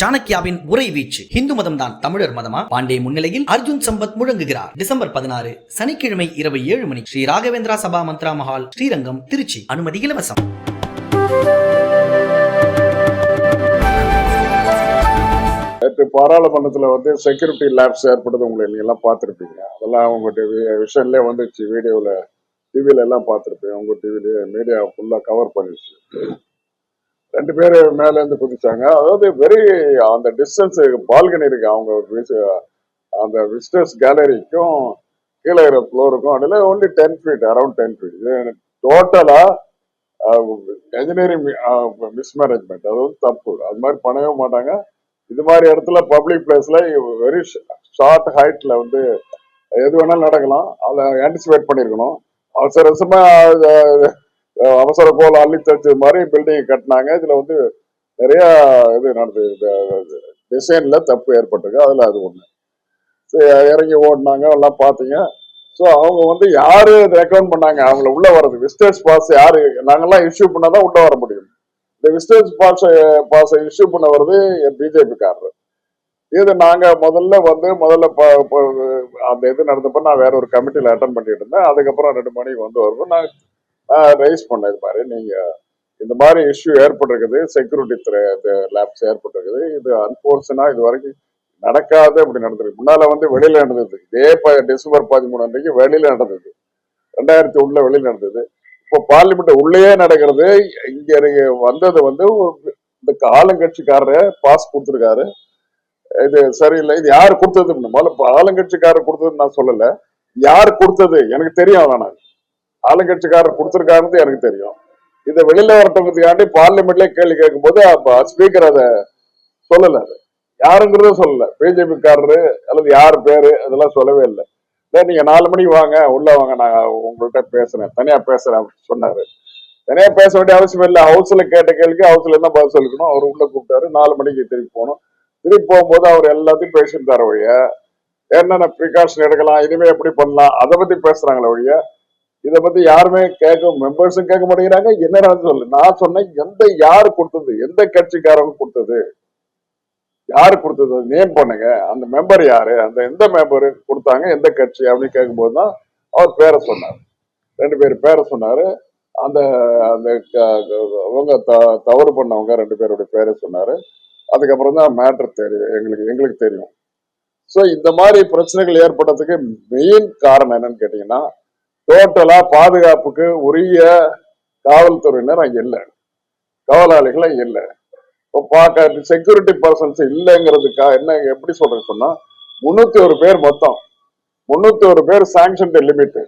சாணக்கியாவின் உரை வீச்சு. இந்து மதம் தான் தமிழர் மதமா? பாண்டே முன்னிலையில் அர்ஜுன் சம்பத் முழங்குகிறார். டிசம்பர் பதினாறு சனிக்கிழமை இரவு ஏழு மணி. ஸ்ரீ ராகவேந்திரா சபா மந்த்ரா மஹால் ஸ்ரீரங்கம் திருச்சி. அனுமதி இலவசம். நேற்று பாராளுமன்றத்தில் வந்து செக்யூரிட்டி லேப்ஸ் ஏற்பட்டது உங்களை நீங்கள்லாம் பார்த்துருப்பீங்க. அதெல்லாம் உங்க விஷன்லேயே வந்துச்சு வீடியோவில் டிவியில எல்லாம் பார்த்துருப்பேன் உங்கள் டிவிலேயே மீடியா ஃபுல்லாக கவர் பண்ணிடுச்சு ரெண்டு பேர் மேல இருந்து குதிச்சாங்க. அதாவது வெரி அந்த டிஸ்டன்ஸ் பால்கனி இருக்கு. அவங்க அந்த விசிட்டர்ஸ் கேலரிக்கும் கீழே இருக்கிற ஃப்ளோருக்கும் அதில் only ten feet around ten feet இது டோட்டலா என்ஜினியரிங் மிஸ்மேனேஜ்மெண்ட் அது வந்து தப்பு. அது மாதிரி பண்ணவே மாட்டாங்க. இது மாதிரி இடத்துல பப்ளிக் பிளேஸ்ல வெரி ஷார்ட் ஹைட்ல வந்து எது வேணாலும் நடக்கலாம். அதை ஆன்டிசிபேட் பண்ணியிருக்கணும் அவசர அவசரமா அவசர கோல் அள்ளி தச்சு மாதிரி பில்டிங் கட்டினாங்க. இதுல வந்து நிறைய இது நடந்தது டிசைன்ல தப்பு ஏற்பட்டிருக்கு. அதுல அது ஒண்ணு. இறங்கி ஓடினாங்க எல்லாம் பார்த்தீங்க. ஸோ அவங்க வந்து யாரு ரெக்கமெண்ட் பண்ணாங்க? அவங்கள உள்ள வர்றது. விசிட்டர்ஸ் பாஸ் யாரு? நாங்கெல்லாம் இஷ்யூ பண்ணாதான் உள்ள வர முடியும். இந்த விசிட்டர்ஸ் பாஸ் பாஸை இஷ்யூ பண்ண வர்றது பிஜேபி காரர் இது நாங்க முதல்ல வந்து முதல்ல அந்த இது நடந்தப்ப நான் வேற ஒரு கமிட்டியில அட்டன் பண்ணிட்டு இருந்தேன். அதுக்கப்புறம் ரெண்டு மணிக்கு வந்து வருவோம். நான் ரைஸ் பண்ணேன் இது மாதிரி நீங்க இந்த மாதிரி இஷ்யூ ஏற்பட்டிருக்குது. செக்யூரிட்டி லேப்ஸ் ஏற்பட்டிருக்குது. இது அன்பார்ச்சுனா இது வரைக்கும் நடக்காது அப்படி நடந்திருக்கு. முன்னால வந்து வெளியில நடந்தது. இதே டிசம்பர் பதிமூணு அன்றைக்கு வெளியில நடந்தது. ரெண்டாயிரத்தி ஒண்ணுல வெளியில நடந்தது. இப்போ பார்லிமெண்ட் உள்ளேயே நடக்கிறது. இங்க வந்தது வந்து இந்த ஆளுங்கட்சிக்காரர் பாஸ் கொடுத்துருக்காரு. இது சரியில்லை. இது யார் கொடுத்தது? முதல்ல ஆளுங்கட்சிக்காரர் கொடுத்ததுன்னு நான் சொல்லல. யார் கொடுத்தது? எனக்கு தெரியும் வேணாம் ஆளுங்கட்சிக்காரர் கொடுத்துருக்காருன்னு எனக்கு தெரியும். இதை வெளியில வரட்டதுக்காண்டி பார்லிமெண்ட்லயே கேள்வி கேட்கும்போது அப்ப ஸ்பீக்கர் அதை சொல்லல. யாருங்கிறதும் யாருங்கிறத சொல்லல. பிஜேபி காரரு அல்லது யார் பேரு அதெல்லாம் சொல்லவே இல்லை. சார் நீங்க நாலு மணிக்கு வாங்க உள்ள வாங்க நான் உங்கள்கிட்ட பேசுறேன். தனியா பேசுறேன் அப்படின்னு சொன்னாரு. தனியா பேச வேண்டிய அவசியம் இல்லை. ஹவுஸ்ல கேட்ட கேள்விக்கு ஹவுஸ்ல தான் பதில் சொல்லிக்கணும் அவர் உள்ள கூப்பிட்டாரு. நாலு மணிக்கு திருப்பி போகணும். திருப்பி போகும்போது அவர் எல்லாத்தையும் பேசியிருந்தாரு ஒழிய. என்னென்ன ப்ரிகாஷன் எடுக்கலாம் இனிமே எப்படி பண்ணலாம் அதை பத்தி பேசுறாங்களே ஒழிய இதை பத்தி யாருமே கேட்க மெம்பர்ஸும் கேட்க மாட்டேங்கிறாங்க. என்ன நடந்து சொல்லு? நான் சொன்னேன் எந்த யாரு கொடுத்தது? எந்த கட்சிக்காரங்க கொடுத்தது? யாரு கொடுத்தது? நேம் பண்ணுங்க. அந்த மெம்பர் யாரு? அந்த எந்த மெம்பர் கொடுத்தாங்க? எந்த கட்சி? அப்படின்னு கேட்கும்போது தான் அவர் பேரை சொன்னார். ரெண்டு பேர் பேரை சொன்னாரு. அந்த அந்த க- அவங்க த- தவறு பண்ணவங்க ரெண்டு பேருடைய பேரை சொன்னாரு. அதுக்கப்புறம் தான் மேட்டர் தெரியும் எங்களுக்கு எங்களுக்கு தெரியும். ஸோ இந்த மாதிரி பிரச்சனைகள் ஏற்பட்டதுக்கு மெயின் காரணம் என்னன்னு கேட்டீங்கன்னா டோட்டலா பாதுகாப்புக்கு உரிய காவல்துறையினர் அங்க இல்லை. காவலாளிகள் அங்க இல்லை. இப்போ பார்க்க செக்யூரிட்டி பர்சன்ஸ் இல்லைங்கிறதுக்கா என்ன எப்படி சொல்றது சொன்னா முன்னூத்தி ஒரு பேர் மொத்தம். முன்னூத்தி ஒரு பேர் சாங்ஷன் லிமிட்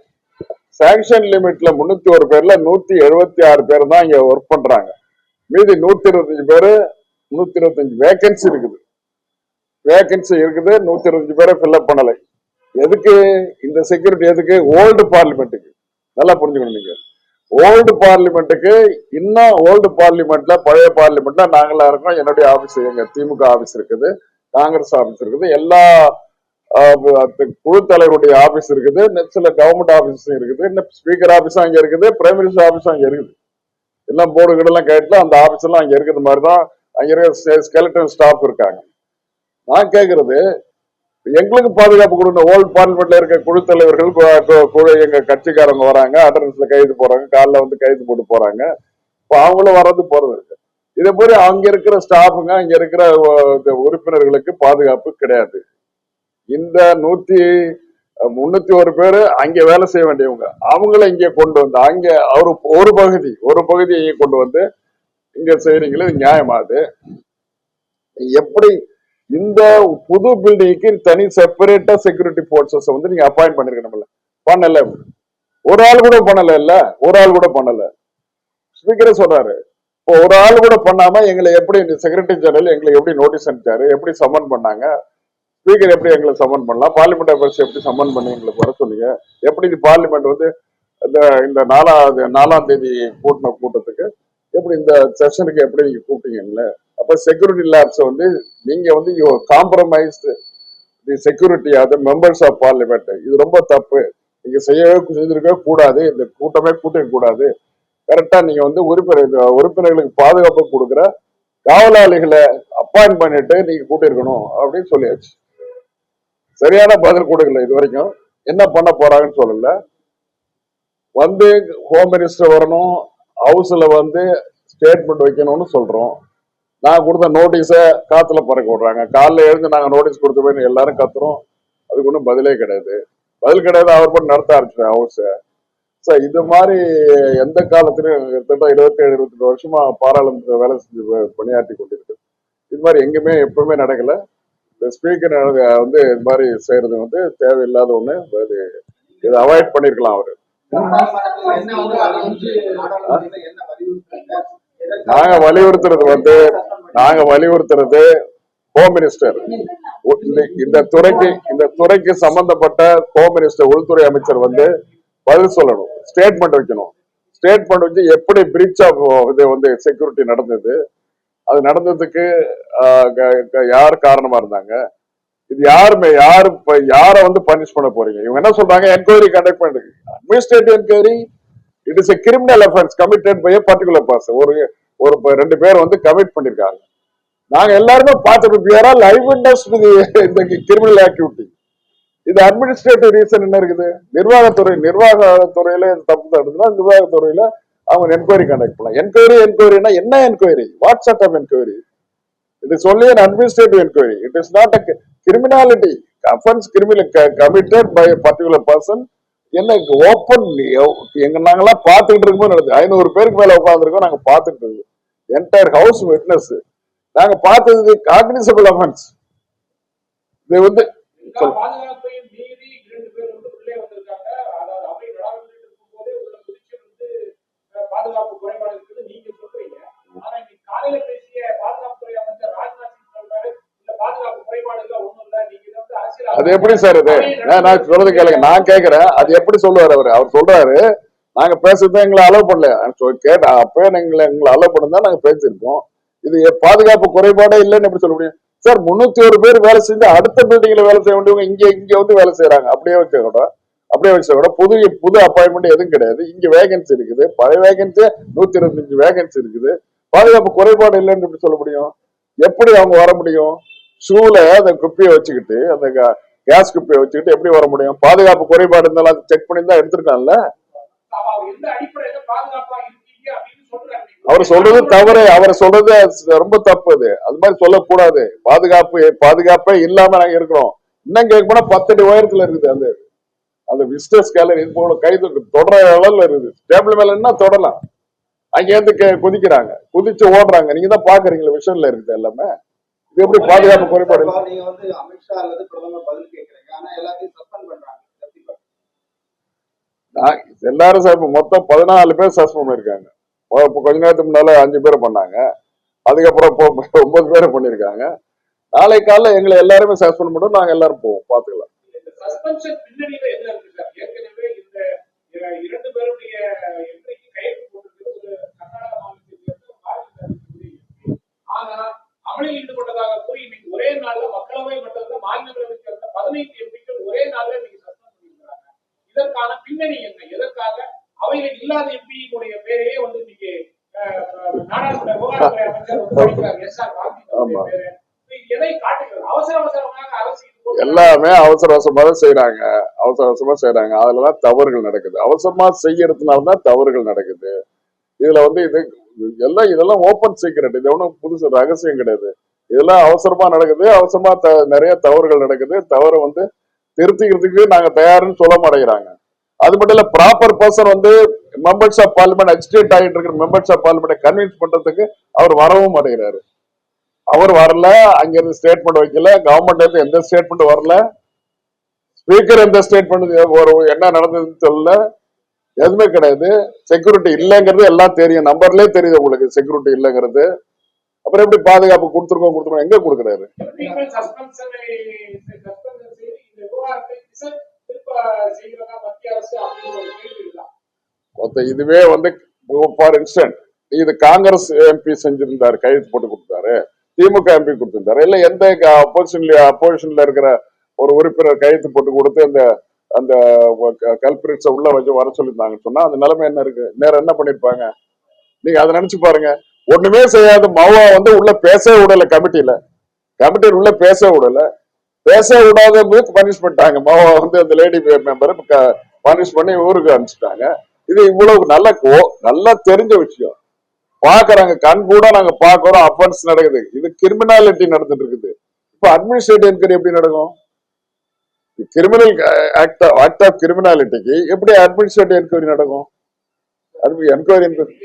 சாங்ஷன் லிமிட்ல முன்னூத்தி ஒரு பேர்ல நூத்தி எழுபத்தி ஆறு பேர் தான் இங்க ஒர்க் பண்றாங்க. மீதி நூத்தி இருபத்தஞ்சு பேரு நூத்தி இருபத்தஞ்சு வேகன்சி இருக்குது. வேகன்சி இருக்குது நூத்தி இருபத்தஞ்சு பேரை ஃபில்அப் பண்ணலை. எதுக்கு? இந்த செக்யூரிட்டி எதுக்கு? ஓல்டு பார்லிமெண்ட்டுக்கு நல்லா புரிஞ்சுக்கணும் நீங்க. ஓல்டு பார்லிமெண்ட்டுக்கு இன்னும் ஓல்டு பார்லிமெண்ட்ல பழைய பார்லிமெண்ட்ல நாங்களா இருக்கோம். என்னுடைய ஆபீஸ் எங்க திமுக ஆபீஸ் இருக்குது காங்கிரஸ் ஆபீஸ் இருக்குது எல்லா குழு தலைவருடைய ஆபீஸ் இருக்குது சில கவர்மெண்ட் ஆபீஸும் இருக்குது இன்னும் ஸ்பீக்கர் ஆபீஸும் அங்க இருக்குது பிரைம் மினிஸ்டர் ஆபீஸும் அங்க இருக்குது. எல்லாம் போர்டு எல்லாம் கேட்டுல அந்த ஆபீஸ் எல்லாம் அங்க இருக்கிற மாதிரி தான் அங்க இருக்கிற ஸ்கெலட்டன் ஸ்டாஃப் இருக்காங்க. நான் கேட்கறது எங்களுக்கு பாதுகாப்பு கொடுங்க. ஓல்டு பார்லிமெண்ட்ல இருக்க குழு தலைவர்கள் குழு எங்க கட்சிக்காரங்க வராங்க. அட்டண்டன்ஸ்ல கைது போறாங்க. காலைல வந்து கைது போட்டு போறாங்க. இப்போ அவங்களும் வர்றது போறது இருக்கு. இதே மாதிரி அங்க இருக்கிற ஸ்டாஃபுங்க அங்க இருக்கிற உறுப்பினர்களுக்கு பாதுகாப்பு கிடையாது. இந்த நூத்தி முன்னூத்தி ஒரு பேரு அங்க வேலை செய்ய வேண்டியவங்க. அவங்கள இங்க கொண்டு வந்து அங்க ஒரு ஒரு பகுதி ஒரு பகுதியை இங்கே கொண்டு வந்து இங்க செய்யறீங்களே நியாயமாது எப்படி இந்த புது பில்டிங்க்கு தனி செப்பரேட்டா செக்யூரிட்டி போர்சஸ் வந்து நீங்க அப்பாயிண்ட் பண்ணிருக்கணும்ல பண்ணல. ஒரு ஆள் கூட பண்ணல இல்ல? ஒரு ஆள் கூட பண்ணல. ஸ்பீக்கரே சொல்றாரு. இப்போ ஒரு ஆள் கூட பண்ணாம எங்களை எப்படி செக்ரட்டரி ஜெனரல் எங்களை எப்படி நோட்டீஸ் அனுப்பிச்சாரு? எப்படி சம்மன் பண்ணாங்க? ஸ்பீக்கர் எப்படி எங்களை சம்மன் பண்ணலாம்? பார்லிமெண்ட் மெம்பர்ஸ் எப்படி சம்மன் பண்ணி எங்களுக்கு வர சொன்னீங்க எப்படி இது பார்லிமெண்ட் வந்து இந்த இந்த நாலாவது நாலாம் தேதி கூட்டின கூட்டத்துக்கு எப்படி இந்த செஷனுக்கு எப்படி நீங்க கூப்பிட்டீங்கல்ல அப்ப செக்யூரிட்டி லேப்ஸ் வந்து நீங்க வந்து you compromised the security of the members of parliament இது ரொம்ப தப்பு. நீங்க செய்யவே செஞ்சிருக்க கூடாது. இந்த கூட்டமே கூட்டிக்க கூடாது. கரெக்டா நீங்க வந்து உறுப்பினர் உறுப்பினர்களுக்கு பாதுகாப்பு கொடுக்குற காவலாளிகளை அப்பாயிண்ட் பண்ணிட்டு நீங்க கூட்டியிருக்கணும் அப்படின்னு சொல்லியாச்சு. சரியான பதில் கொடுக்கல இது வரைக்கும் என்ன பண்ண போறாங்கன்னு சொல்லல. வந்து ஹோம் மினிஸ்டர் வரணும். ஹவுஸ்ல வந்து ஸ்டேட்மெண்ட் வைக்கணும்னு சொல்றோம். நான் கொடுத்த நோட்டீஸை காத்துல பறக்க விடுறாங்க. காலைல எழுந்து நாங்க நோட்டீஸ் கொடுத்த போய் எல்லாரும் கத்துறோம். அதுக்கு ஒன்றும் பதிலே கிடையாது. பதில் கிடையாது அவர் பண்ணி நடத்த ஆரம்பிச்சிட்டேன் ஹவுஸை சார் இது மாதிரி எந்த காலத்திலும் கிட்டத்தட்ட இருபத்தி ரெண்டு இருபத்தெட்டு வருஷமா பாராளுமன்ற வேலை செஞ்சு பணியாற்றி கொண்டிருக்கு. இது மாதிரி எங்கேயுமே எப்பவுமே நடக்கல. இந்த ஸ்பீக்கர் வந்து இது மாதிரி செய்யறது வந்து தேவையில்லாத ஒன்று அது இதை அவாய்ட் பண்ணியிருக்கலாம் அவர். நாங்க வலியுறுத்துறது வந்து நாங்க வலியுறுத்துறது ஹோம் மினிஸ்டர் இந்த துறைக்கு இந்த துறைக்கு சம்பந்தப்பட்ட ஹோம் மினிஸ்டர் உள்துறை அமைச்சர் வந்து பதில் சொல்லணும் ஸ்டேட்மெண்ட் வைக்கணும். ஸ்டேட்மெண்ட் வச்சு எப்படி பிரீச் ஆஃப் uh, இது வந்து செக்யூரிட்டி நடந்தது அது நடந்ததுக்கு uh, யார் காரணமா இருந்தாங்க? இது யாருமே யாரு இப்ப யாரை வந்து பனிஷ் பண்ண போறீங்க? இவங்க என்ன சொல்றாங்க? என்கொயரி கண்டக்ட் பண்ணுங்க administrative enquiry it is a criminal offence committed by particular person ஒரு ஒரு ரெண்டு பேர் வந்து கமிட் பண்ணிருக்காங்க. நாங்க எல்லாருமே பார்த்துட்டு we are all இந்த கிரிமினல் ஆக்டிவிட்டி இது அட்மினிஸ்ட்ரேட்டிவ் ரீசன் என்ன இருக்குது? நிர்வாகத்துறை நிர்வாகத்துறையில இது தப்பு நடந்ததுன்னா நிர்வாகத்துறையில அவங்க என்கொயரி கண்டக்ட் பண்ணலாம். என்கொயரி என்கொயரினா என்ன enquiry what's up enquiry it is only an administrative inquiry. It is not a criminality. Offense criminal committed by a particular person. என்ன ஓப்பன் எங்க நாங்கெல்லாம் பார்த்துக்கிட்டு இருக்கும்போது நடக்குது. ஐநூறு பேருக்கு மேல உட்காந்துருக்கோம் நாங்க பார்த்துட்டு இருக்கோம். என்டையர் ஹவுஸ் விட்னஸ் நாங்க பார்த்தது காக்னிசபிள் அஃபென்ஸ் இது வந்து பாதுகாப்பு குறைபாடு இருக்குது. நீங்க சொல்றீங்க. ஆனா இன்னைக்கு காலையில பேசிய பாதுகாப்புத்துறை அது எப்படி சார் இது? நான் சொல்றது கேளுங்க. நான் கேக்குறேன். அது எப்படி சொல்லுவாரு அவரு? அவர் சொல்றாரு நாங்க பேசுறதை எங்களை அலோவ் பண்ணல. கேட்ட அப்பவே எங்களை எங்களை அலோவ் பண்ணா நாங்க பேசியிருக்கோம். இது பாதுகாப்பு குறைபாடே இல்லைன்னு எப்படி சொல்ல முடியும்? சார் முன்னூத்தி ஒரு பேர் வேலை செஞ்சு அடுத்த பில்டிங்ல வேலை செய்ய வேண்டியவங்க இங்க இங்க வந்து வேலை செய்யறாங்க அப்படியே வச்ச கூட அப்படியே வச்ச கூட புது புது அப்பாயின்மெண்ட் எதுவும் கிடையாது. இங்க வேகன்சி இருக்குது. பழைய வேகன்சி நூத்தி இருபத்தஞ்சு வேகன்சி இருக்குது. பாதுகாப்பு குறைபாடு இல்லைன்னு எப்படி சொல்ல முடியும்? எப்படி அவங்க வர முடியும்? ஷூல அந்த குப்பியை வச்சுக்கிட்டு அந்த கேஸ் குப்பியை வச்சுக்கிட்டு எப்படி வர முடியும்? பாதுகாப்பு குறைபாடு இருந்தாலும் செக் பண்ணி தான் எடுத்திருக்கான்ல? அவர் சொல்றது தவறு. அவர் சொல்றது ரொம்ப தப்பு அது. அது மாதிரி சொல்லக்கூடாது. பாதுகாப்பு பாதுகாப்பே இல்லாம நாங்க இருக்கிறோம். இன்னும் கேட்க போனா பத்தடி உயரத்துல இருக்குது அந்த அந்த விசிட்டர்ஸ் கேலரி இது போல கை தொட்டு தொடர அளவுல இருக்குது. டேபிள் மேல என்ன தொடலாம். அங்க இருந்து கே- குதிக்கிறாங்க. குதிச்சு ஓடுறாங்க. நீங்க தான் பாக்குறீங்களா விஷன்ல இருக்குது எல்லாமே. எப்படி பாதுகாப்பு குறைபாடு? நீங்க வந்து அமித்ஷா அல்லது பிரதமர் பதில் கேக்குறீங்க ஆனா எல்லாத்தையும் சஸ்பெண்ட் பண்றாங்க. எல்லாரும் சார் இப்ப மொத்தம் பதினாலு பேர் சஸ்பெண்ட் பண்ணிருக்காங்க. இப்போ கொஞ்ச நேரத்துக்கு முன்னால அஞ்சு பேர் பண்ணாங்க. அதுக்கப்புறம் இப்போ ஒன்பது பேர் பண்ணிருக்காங்க. நாளை காலைல எங்களை எல்லாருமே சஸ்பெண்ட் பண்ணுவோம். நாங்க எல்லாரும் போவோம். இருக்கு. ஆனா அமளியில் ஈடுபட்டதாக கூறி இன்னைக்கு ஒரே நாள்ல மக்களவை மட்டத்தில் மாநிலங்களவை சேர்ந்த பதினைந்து எம்பிக்கள் ஒரே நாள்ல இன்னைக்கு சஸ்பெண்ட் பண்ணியிருக்கிறாங்க. இதற்கான பின்னணி என்ன? எதற்காக? அவையில் இல்லாத எம்பியினுடைய பேரையே வந்து இன்னைக்கு அஹ், அஹ், நாடாளுமன்ற விவகாரத்துறை அமைச்சர் வந்து படிக்கிறார் எஸ் ஆர் ஆமா. காந்தி பேரு இது எதை காட்டுகிறது? அவசர அவசரமாக அரசு எல்லாமே அவசர அவசரமா தான் செய்யறாங்க அவசர அவசரமா செய்யறாங்க அதுலதான் தவறுகள் நடக்குது. அவசரமா செய்யறதுனால தான் தவறுகள் நடக்குது. இதுல வந்து இது எல்லாம் இதெல்லாம் ஓப்பன் சீக்ரெட் இது ஒன்றும் புதுசு ரகசியம் கிடையாது. இதெல்லாம் அவசரமா நடக்குது அவசரமா த- நிறைய தவறுகள் நடக்குது. தவறை வந்து திருத்திக்கிறதுக்கு நாங்க தயாருன்னு சொல்ல மாட்டேங்கிறாங்க. அது மட்டும் இல்ல ப்ராப்பர் பர்சன் வந்து மெம்பர்ஸ் ஆஃப் பார்லிமெண்ட் அஜிடேட் ஆகிட்டு இருக்கிற மெம்பர்ஸ் ஆஃப் பார்லிமெண்ட் கன்வின்ஸ் பண்றதுக்கு அவர் வரவும் மாட்டேங்கிறாரு. அவர் வரல அங்கிருந்து ஸ்டேட்மெண்ட் வைக்கல கவர்மெண்ட் இருந்து எந்த ஸ்டேட்மெண்ட் வரல ஸ்பீக்கர் எந்த ஸ்டேட்மெண்ட் என்ன நடந்ததுன்னு சொல்லல. எதுவுமே கிடையாது. செக்யூரிட்டி இல்லைங்கிறது எல்லாம் தெரியும். நம்பர்லயே தெரியுது உங்களுக்கு செக்யூரிட்டி இல்லைங்கிறது. அப்புறம் எப்படி பாதுகாப்பு கொடுத்துருக்கோம் கொடுத்துருக்கோம் எங்க கொடுக்குறாரு? மொத்த இதுவே வந்து ஃபார் இன்ஸ்டன்ட் இது காங்கிரஸ் எம்பி செஞ்சிருந்தாரு கையெழுத்து போட்டு கொடுத்தாரு. திமுக எம்பி கொடுத்திருந்தாரு. இல்ல எந்த அப்போசிஷன்ல அப்போசிஷன்ல இருக்கிற ஒரு உறுப்பினர் கையெழுத்து போட்டு கொடுத்து அந்த அந்த கல்பிரிட்ஸை உள்ள வச்சு வர சொல்லியிருந்தாங்கன்னு சொன்னா அந்த நிலைமை என்ன இருக்கு? நேரம் என்ன பண்ணிருப்பாங்க நீங்க அதை நினைச்சு பாருங்க. ஒண்ணுமே செய்யாத மவா வந்து உள்ள பேசவே விடல கமிட்டியில. கமிட்டியில் உள்ள பேச விடல. பேச விடாததுக்கு பனிஷ் பண்ணிட்டாங்க. மவா வந்து அந்த லேடி மெம்பர் பனிஷ் பண்ணி ஊருக்கு அனுப்பிச்சிட்டாங்க. இது இவ்வளவு நல்ல கோ- நல்லா தெரிஞ்ச விஷயம். பாக்குறாங்க. கண் கூட நாங்க பாக்குறோம். அஃபன்ஸ் நடக்குது. இது கிரிமினாலிட்டி நடந்துட்டு இருக்குது. இப்ப அட்மினிஸ்ட்ரேட்டிவ் என்கொயரி எப்படி நடக்கும்? கிரிமினல் ஆக்ட் ஆக்ட் ஆஃப் கிரிமினாலிட்டிக்கு எப்படி அட்மினிஸ்ட்ரேட்டிவ் என்கொயரி நடக்கும்? அது என்கொயரி என்கொயரி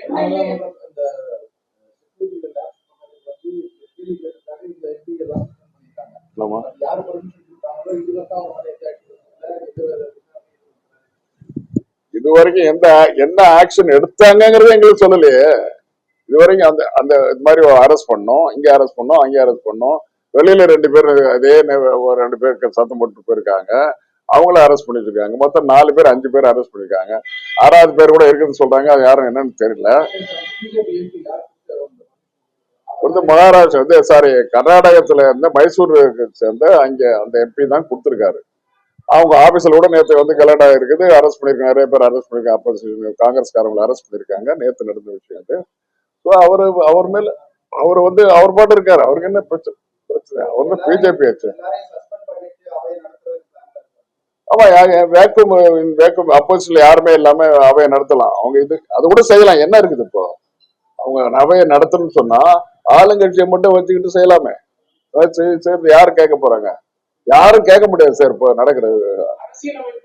ஆமா. எந்த இது வரைக்கும் எந்த என்ன ஆக்ஷன் எடுத்தாங்கிறத எங்களுக்கு சொல்லலையே. இது வரைக்கும் அந்த அந்த இது மாதிரி அரெஸ்ட் பண்ணோம் இங்க அரெஸ்ட் பண்ணோம் அங்கே அரெஸ்ட் பண்ணோம். வெளியில ரெண்டு பேர் அதே ஒரு ரெண்டு பேர் சத்தம் போட்டு போயிருக்காங்க. அவங்கள அரெஸ்ட் பண்ணிருக்காங்க மொத்தம் நாலு பேர் அஞ்சு பேர் அரெஸ்ட் பண்ணிருக்காங்க ஆறாவது பேர் கூட இருக்குன்னு சொல்றாங்க. அது யாரும் என்னன்னு தெரியல. பிஜேபி வந்து மகாராஷ்டிரா வந்து சாரி கர்நாடகத்துல இருந்து மைசூருக்கு சேர்ந்த அங்க அந்த எம்பி தான் கொடுத்துருக்காரு. அவங்க ஆபீஸ்ல கூட நேத்து வந்து கலெக்ட் ஆகிருக்குது அரெஸ்ட் பண்ணிருக்காங்க நிறைய பேர் அரெஸ்ட் பண்ணிருக்காங்க அப்போசிஷன் காங்கிரஸ்காரங்களை அரெஸ்ட் பண்ணிருக்காங்க. நேத்து நடந்த விஷயம் அது ஸோ அவரு அவர் மேல அவர் வந்து அவர் பாட்டு இருக்காரு. அவருக்கு என்ன பிரச்சனை? பிரச்சனை. வந்து பிஜேபி ஆச்சு. ஆமா வேக்கும் வேக்கும் அப்போசிட்ல யாருமே இல்லாம அவையை நடத்தலாம். அவங்க இது அது கூட செய்யலாம். என்ன இருக்குது இப்போ? அவங்க அவையை நடத்தணும்னு சொன்னா ஆளுங்கட்சியை மட்டும் வச்சுக்கிட்டு செய்யலாமே. வச்சு சேர்ந்து யாரு கேட்க போறாங்க? யாரும் கேட்க முடியாது சார் இப்போ நடக்கிறது. ஒரு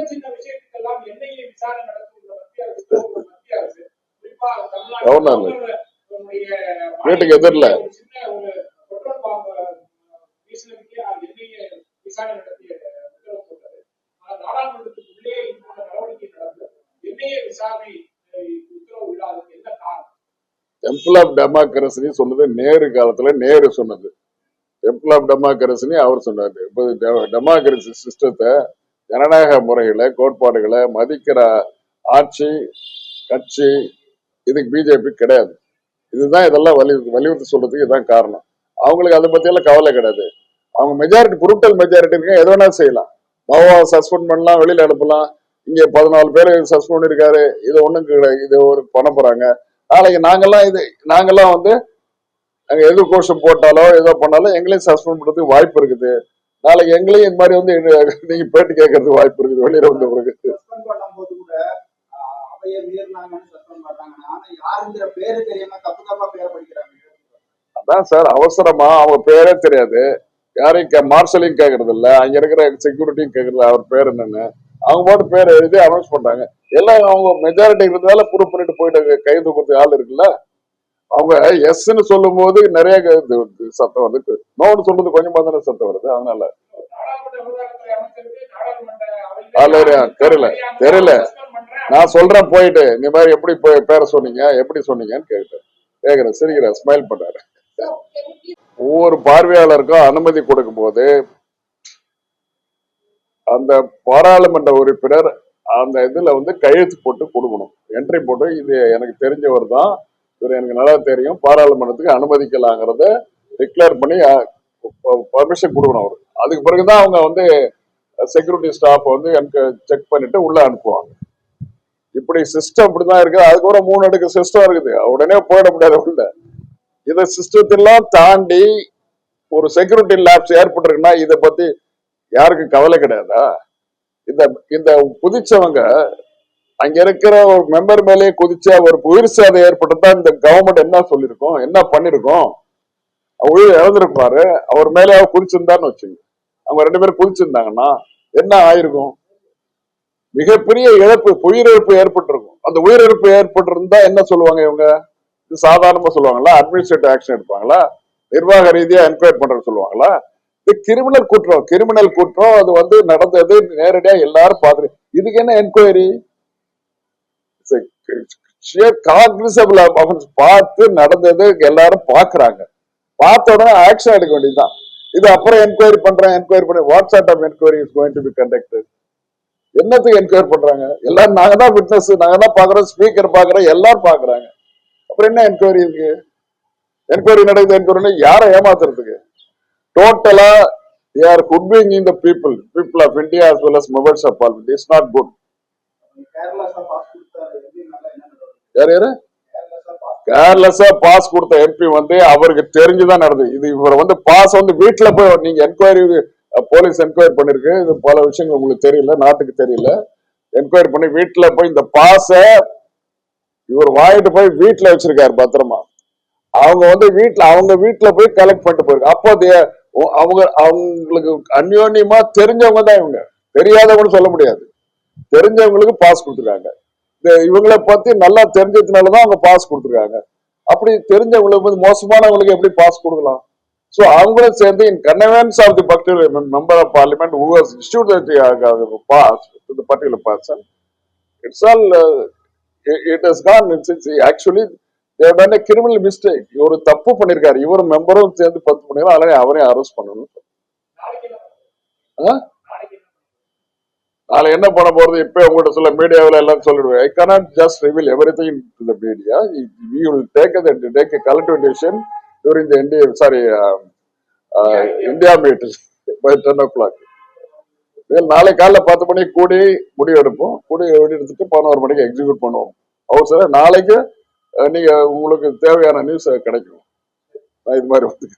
சின்ன சின்ன விஷயத்துக்கெல்லாம் என்ஐஏ விசாரணை நடத்துகிற மத்திய அரசு மத்திய அரசு குறிப்பா தமிழ்நாடு வீட்டுக்கு எதிரில. சின்ன ஒரு பெட்ரோல் பாம்பு வீசினதுக்கே என்ஐஏ விசாரணை நடத்திய உத்தரவு போட்டது. ஆனா நாடாளுமன்றத்துக்கு உள்ளே இந்த நடவடிக்கை நடந்தது என்ஐஏ விசாரணை அஹ், உத்தரவு இல்லாததுக்கு என்ன காரணம்? டெம்பிள் ஆஃப் டெமோக்ரஸின்னு சொன்னது நேரு காலத்துல நேரு சொன்னது. டெம்பிள் ஆஃப் டெமோக்ரஸின்னு அவர் சொன்னாரு. இப்போ டெமோக்ரஸி சிஸ்டத்தை ஜனநாயக முறைகளை கோட்பாடுகளை மதிக்கிற ஆட்சி கட்சி இதுக்கு பிஜேபி கிடையாது. இதுதான் இதெல்லாம் வலி வலியுறுத்தி சொல்றதுக்கு இதுதான் காரணம். அவங்களுக்கு அதை பத்தியெல்லாம் கவலை கிடையாது. அவங்க மெஜாரிட்டி குருட்டல் மெஜாரிட்டி இருக்கு எது வேணாலும் செய்யலாம். பாபா சஸ்பெண்ட் பண்ணலாம் வெளியில அனுப்பலாம். இங்க பதினாலு பேர் சஸ்பெண்ட் பண்ணிருக்காரு. இது ஒண்ணும் கிடையாது இது ஒரு பண்ண போறாங்க. நாளைக்கு நாங்கெல்லாம் இது நாங்கெல்லாம் வந்து நாங்கள் எது கோஷம் போட்டாலோ ஏதோ பண்ணாலும் எங்களையும் சஸ்பெண்ட் பண்ணுறதுக்கு வாய்ப்பு இருக்குது. நாளைக்கு எங்களையும் இந்த மாதிரி வந்து நீங்க பேட்டி கேட்கறதுக்கு வாய்ப்பு இருக்குது வெளியில வந்த பிறகு அதான் சார் அவசரமா அவங்க பேரே தெரியாது. யாரையும் மார்ஷலையும் கேட்கறது இல்ல அங்க இருக்கிற செக்யூரிட்டியும் கேட்கறது அவர் பேர் என்னன்னு. அவங்க பாட்டு பேர் எழுதி அனௌன்ஸ் பண்றாங்க. எல்லாம் அவங்க மெஜாரிட்டி இருந்ததால ப்ரூவ் பண்ணிட்டு போயிட்டு கை தூக்குறதுக்கு ஆள் இருக்குல்ல? அவங்க எஸ்ன்னு சொல்லும் போது நிறைய இது- சத்தம் வருது. நோன்னு சொல்றது கொஞ்சமா தானே சத்தம் வருது. அதனால. தெரியல, தெரியல. நான் சொல்றேன் போயிட்டு. இந்த மாதிரி எப்படி பேர பேரை சொன்னீங்க எப்படி சொன்னீங்கன்னு கேட்டேன். கேக்குறேன் சிரிக்கிறேன் ஸ்மைல் பண்றாரு. ஒவ்வொரு பார்வையாளருக்கும் அனுமதி கொடுக்கும் போது அந்த பாராளுமன்ற உறுப்பினர் அந்த இதுல வந்து கையெழுத்து போட்டு கொடுக்கணும். என்ட்ரி போட்டு இது எனக்கு தெரிஞ்சவர் தான். இவர் எனக்கு நல்லா தெரியும். பாராளுமன்றத்துக்கு அனுமதிக்கலாங்கிறத டிக்ளேர் பண்ணி பர்மிஷன் கொடுக்கணும் அவர். அதுக்கு பிறகுதான் அவங்க வந்து செக்யூரிட்டி ஸ்டாஃப் வந்து எனக்கு செக் பண்ணிட்டு உள்ள அனுப்புவாங்க. இப்படி சிஸ்டம் இப்படிதான் இருக்கு அதுக்கப்புறம் மூணு அடுக்கு சிஸ்டம் இருக்குது. உடனே போயிட முடியாது உள்ள. இந்த சிஸ்டத்தெல்லாம் தாண்டி ஒரு செக்யூரிட்டி லேப்ஸ் ஏற்பட்டிருக்குன்னா இதை பத்தி யாருக்கும் கவலை கிடையாதா? இந்த இந்த புதிச்சவங்க அங்க இருக்கிற ஒரு மெம்பர் மேலேயே குதிச்ச ஒரு உயிர் சேதம் ஏற்பட்டதா இந்த கவர்மெண்ட் என்ன சொல்லிருக்கோம் என்ன பண்ணிருக்கோம் உயிர் இழந்திருப்பாரு. அவர் மேலே அவர் குதிச்சிருந்தான்னு வச்சுங்க. அவங்க ரெண்டு பேரும் குதிச்சிருந்தாங்கன்னா என்ன ஆயிருக்கும்? மிகப்பெரிய இழப்பு உயிரிழப்பு ஏற்பட்டிருக்கும். அந்த உயிரிழப்பு ஏற்பட்டிருந்தா என்ன சொல்லுவாங்க இவங்க? இது சாதாரணமா சொல்லுவாங்களா? அட்மினிஸ்ட்ரேட்டிவ் ஆக்ஷன் எடுப்பாங்களா? நிர்வாக ரீதியா என்கொயர் பண்றது சொல்லுவாங்களா? இது கிரிமினல் குற்றம். கிரிமினல் குற்றம் அது வந்து நடந்தது நேரடியா எல்லாரும் பாத்துரு இதுக்கு என்ன என்கொயரி காக்னிசபிள் பார்த்து நடந்தது எல்லாரும் பாக்குறாங்க பார்த்த உடனே ஆக்ஷன் எடுக்க வேண்டியதுதான். இது அப்புறம் என்கொயரி பண்றேன் என்கொயரி பண்ணி what's up of enquiry is going to be conducted என்னத்துக்கு என்கொயரி பண்றாங்க? எல்லாரும் நாங்க தான் விட்னஸ் நாங்க தான் பாக்குறோம் ஸ்பீக்கர் பாக்குறோம் எல்லாரும் பாக்குறாங்க அப்புறம் என்ன என்கொயரி இருக்கு? என்கொயரி நடக்குது என்கொயரி யாரை ஏமாத்துறதுக்கு? டோட்டலா they are hoodwinking in the people people of India as well as mobile shop all it's not good sir pass கொடுத்தாரு எப்படி நல்லா என்ன நடவடிக்கை யார் யாரு? பாஸ் கேர்லெஸ்ஸா பாஸ் கொடுத்த எம்பி வந்து அவருக்கு தெரிஞ்சுதான் நடந்தது. இது இவர் வந்து பாஸ் வந்து வீட்டுல போய் நீங்க என்கொயரி போலீஸ் என்கொயரி பண்ணிருக்கு. இது பல விஷயங்கள் உங்களுக்கு தெரியல நாட்டுக்கு தெரியல. என்கொயரி பண்ணி வீட்டுல போய் இந்த பாஸ இவர் வாங்கிட்டு போய் வீட்டுல வச்சிருக்காரு பத்திரமா. அவங்க வந்து வீட்டுல அவங்க வீட்டுல போய் கலெக்ட் பண்ணிட்டு போயிருக்கு. அப்போ அவங்க அவங்களுக்கு அந்யோன்யமா தெரிஞ்சவங்க தான் இவங்க. தெரியாதவங்கன்னு சொல்ல முடியாது. தெரிஞ்சவங்களுக்கு பாஸ் கொடுத்துருக்காங்க. இவங்களை பத்தி நல்லா தெரிஞ்சதுனாலதான் அவங்க பாஸ் கொடுத்துருக்காங்க. அப்படி தெரிஞ்சவங்களுக்கு வந்து மோசமானவங்களுக்கு எப்படி பாஸ் கொடுக்கலாம்? சோ அவங்களும் சேர்ந்து in connivance of the particular member of parliament who has issued pass the particular person it's all it is con it's actually தேவையான கிரிமினல் மிஸ்டேக் இவர் தப்பு பண்ணிருக்காரு. இவர் மெம்பரும் சேர்ந்து பத்து பண்ணிருக்காரு. அதனால அவரையும் அரெஸ்ட் பண்ணணும் ஆ? நாளைக்கு என்ன பண்ண போறது? இப்ப உங்கள்கிட்ட சொல்ல மீடியாவில் எல்லாம் சொல்லிடுவேன். I cannot just reveal everything to the media we will take take collective decision during the India sorry India meeting by ten o'clock நாளை காலைல பத்து மணிக்கு கூடி முடிவு எடுப்போம் கூடி எடுத்துட்டு பதினோரு மணிக்கு எக்ஸிக்யூட் பண்ணுவோம். அவசரம். நாளைக்கு அஹ், நீங்க உங்களுக்கு தேவையான நியூஸ் கிடைக்கும். நான் இது மாதிரி வந்து